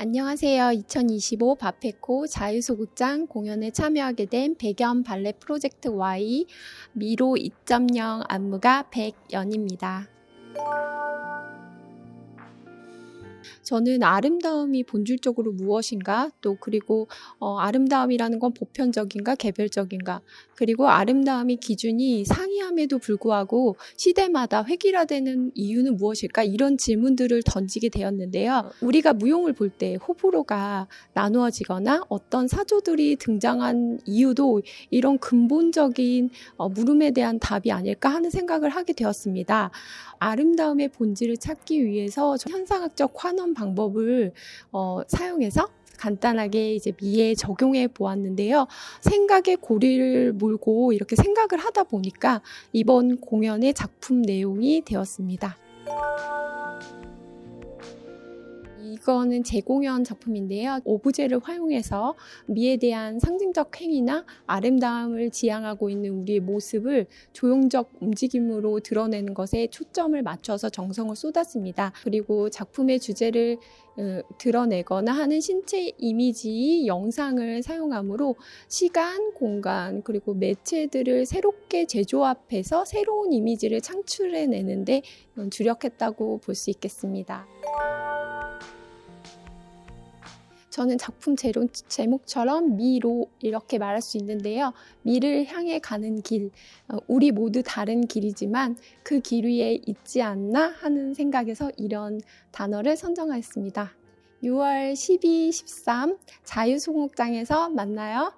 안녕하세요. 2025 바페코 자유소극장 공연에 참여하게 된 백연 발레 프로젝트 Y 미로 2.0 안무가 백연입니다. 저는 아름다움이 본질적으로 무엇인가, 또 그리고 어, 아름다움이라는 건 보편적인가, 개별적인가, 그리고 아름다움의 기준이 상이함에도 불구하고 시대마다 획일화되는 이유는 무엇일까? 이런 질문들을 던지게 되었는데요. 우리가 무용을 볼 때 호불호가 나누어지거나 어떤 사조들이 등장한 이유도 이런 근본적인 어, 물음에 대한 답이 아닐까 하는 생각을 하게 되었습니다. 아름다움의 본질을 찾기 위해서 현상학적 환원 방법을 어, 사용해서 간단하게 이제 미에 적용해 보았는데요. 생각의 고리를 물고 이렇게 생각을 하다 보니까 이번 공연의 작품 내용이 되었습니다. 이거는 재공연 작품인데요. 오브제를 활용해서 미에 대한 상징적 행위나 아름다움을 지향하고 있는 우리의 모습을 조형적 움직임으로 드러내는 것에 초점을 맞춰서 정성을 쏟았습니다. 그리고 작품의 주제를 어, 드러내거나 하는 신체 이미지 영상을 사용하므로 시간, 공간, 그리고 매체들을 새롭게 재조합해서 새로운 이미지를 창출해내는데 주력했다고 볼 수 있겠습니다. 저는 작품 제목처럼 미로 이렇게 말할 수 있는데요. 미를 향해 가는 길, 어, 우리 모두 다른 길이지만 그 길 위에 있지 않나 하는 생각에서 이런 단어를 선정하였습니다. 6월 12, 13 자유소극장에서 만나요.